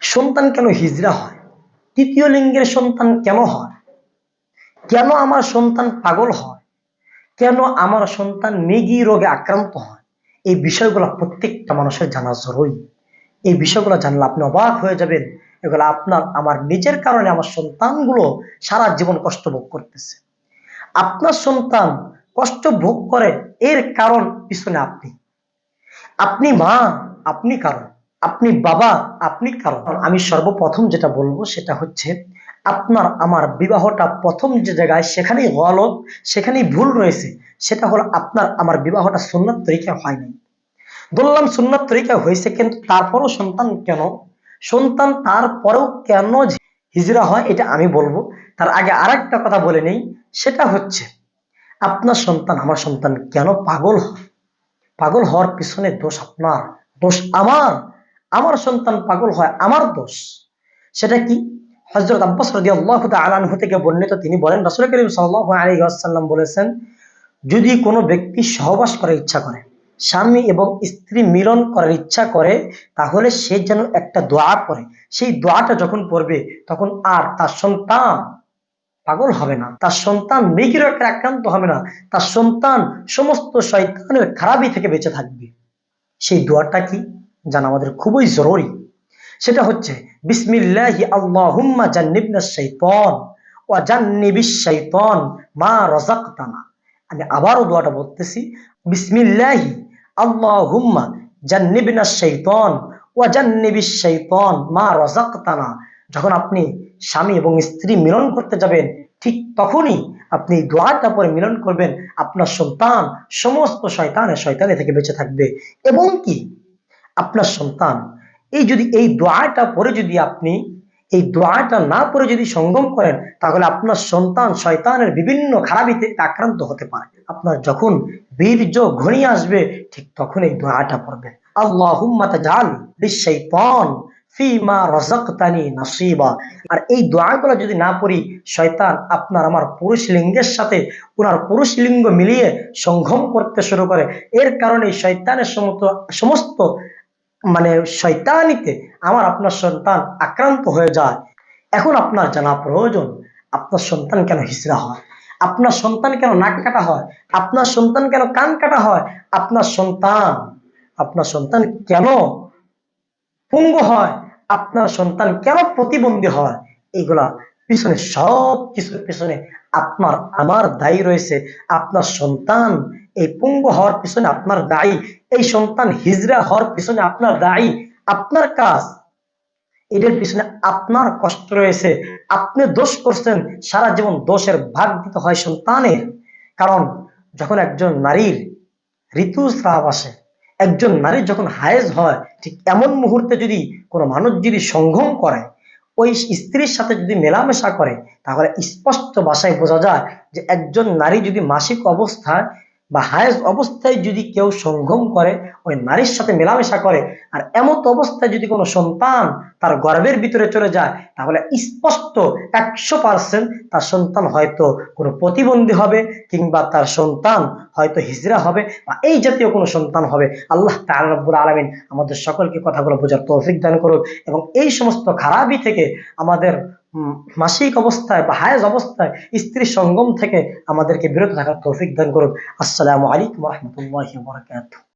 সন্তান কেন হিজড়া হয়? তৃতীয় লিঙ্গের সন্তান কেন হয়? কেন আমার সন্তান পাগল হয়? কেন আমার সন্তান মেগি রোগে আক্রান্ত হয়? এই বিষয়গুলো প্রত্যেকটা মানুষের জানা জরুরি। এই বিষয়গুলো জানলে আপনি অবাক হয়ে যাবেন। এগুলো আপনার, আমার নিজের কারণে আমার সন্তানগুলো সারা জীবন কষ্ট ভোগ করতেছে। আপনার সন্তান কষ্ট ভোগ করে, এর কারণ পিছনে আপনি। আপনি মা, আপনি কারণ। আপনি বাবা, আপনি কারণ। আমি সর্বপ্রথম যেটা বলব সেটা হচ্ছে, আপনার, আমার বিবাহটা প্রথম যে জায়গায় সেখানেই গলত, সেখানেই ভুল রয়েছে, সেটা হলো আপনার, আমার বিবাহটা সুন্নাত তরিকা হয়নি। বললাম সুন্নাত তরিকা হয়েছে, কিন্তু তারপরও সন্তান কেন? সন্তান তারপরেও কেন হিজরা হয়, এটা আমি বলব। তার আগে আর একটা কথা বলে নেই, সেটা হচ্ছে, আপনার সন্তান, আমার সন্তান কেন পাগল পাগল হওয়ার পিছনে দোষ আপনার, দোষ আমার। আমার সন্তান পাগল হয়, আমার দোষ। সেটা কি? হজরত আব্বাস রদি আল্লাহ আলানহু থেকে বর্ণিত তিনি বলেন, রসুল করিম সাল্লাহ আলী আসাল্লাম বলেছেন, যদি কোনো ব্যক্তি সহবাস করার ইচ্ছা করে, স্বামী এবং স্ত্রী মিলন করার ইচ্ছা করে, তাহলে সে যেন একটা দোয়া করে সেই দোয়াটা যখন পড়বে, তখন আর তার সন্তান পাগল হবে না, তার সন্তান মৃগীর আক্রান্ত হবে না, তার সন্তান সমস্ত শয়তানের খারাপই থেকে বেঁচে থাকবে। সেই দোয়াটা কি? জানা আমাদের খুবই জরুরি। সেটা হচ্ছে, বিসমিল্লাহি আল্লাহুম্মা শাইতান, ওয়া জান্নিবিশ শাইতান মা আমি আবারও দোয়াটা বলতেছি, বিসমিল্লাহি আল্লাহুম্মা শাইতান, ওয়া জান্নিবিশ শাইতান মা যখন আপনি স্বামী এবং স্ত্রী মিলন করতে যাবেন, ঠিক তখনই আপনি দোয়াটা পরে মিলন করবেন, আপনার সন্তান, সমস্ত শয়তানের শয়তানে থেকে বেঁচে থাকবে। এবং কি? আপনার সন্তান। এই যদি এই দোয়াটা পরে যদি আপনি, এই দোয়াটা না পরে যদি সঙ্গম করেন, তাহলে আপনার সন্তান শয়তানের বিভিন্ন খারাপিতে আক্রান্ত হতে পারে। আপনার যখন বীর্য ঘনিয়ে আসবে, ঠিক তখন এই দোয়াটা পড়বেন। আর এই দোয়াগুলো যদি না পড়ি, শয়তান আপনার আমার পুরুষ লিঙ্গের সাথে ওনার পুরুষ লিঙ্গ মিলিয়ে সংঘম করতে শুরু করে। এর কারণে শয়তানের সমস্ত মানে শয়তানিতে আমার আপনার সন্তান আক্রান্ত হয়ে যায়। এখন আপনার জানা প্রয়োজন, আপনার সন্তান কেন হিসরা হয়? আপনার সন্তান কেন নাক কাটা হয়? আপনার সন্তান কেন কান কাটা হয়? আপনার সন্তান আপনার সন্তান কেন পঙ্গু হয়? আপনার সন্তান কেন প্রতিবন্ধী হয়? এগুলা পিছনে সব কিছুর পিছনে আপনার আমার দায়ী রয়েছে। আপনার সন্তান এই পঙ্গু হওয়ার পিছনে আপনার দায়ী। এই সন্তান হিজরা হওয়ার পিছনে আপনার দায়ী। আপনার কাজ এটার পিছনে আপনার কষ্ট রয়েছে। আপনি দোষ করছেন, সারা জীবন দোষের ভাগ দিতে হয় সন্তানের। কারণ যখন একজন নারীর ঋতুস্রাব আসে, একজন নারী যখন হায়েজ হয়, ঠিক এমন মুহূর্তে যদি কোনো মানুষ যদি সঙ্গম করে, ওই স্ত্রীর সাথে যদি মেলামেশা করে, তাহলে স্পষ্ট ভাষায় বোঝা যায় যে একজন নারী যদি মাসিক অবস্থায় বা হায়েজ অবস্থায় যদি কেউ সঙ্গম করে, ওই নারীর সাথে মেলামেশা করে, আর এমত অবস্থায় যদি কোনো সন্তান তার গর্বের ভিতরে চলে যায়, তাহলে স্পষ্ট একশো পার্সেন্ট তার সন্তান হয়তো কোনো প্রতিবন্ধী হবে, কিংবা তার সন্তান হয়তো হিজরা হবে, বা এই জাতীয় কোনো সন্তান হবে। আল্লাহ তালবুল আলমিন আমাদের সকলকে কথাগুলো বোঝার তৌফিক দান করুক, এবং এই সমস্ত খারাপই থেকে আমাদের মাসিক অবস্থায় বা হায়াজ অবস্থায় স্ত্রীর সঙ্গম থেকে আমাদেরকে বিরত থাকার তৌফিক দান করুন। আসসালামু আলাইকুম রহমতুল্লাহ বরকাত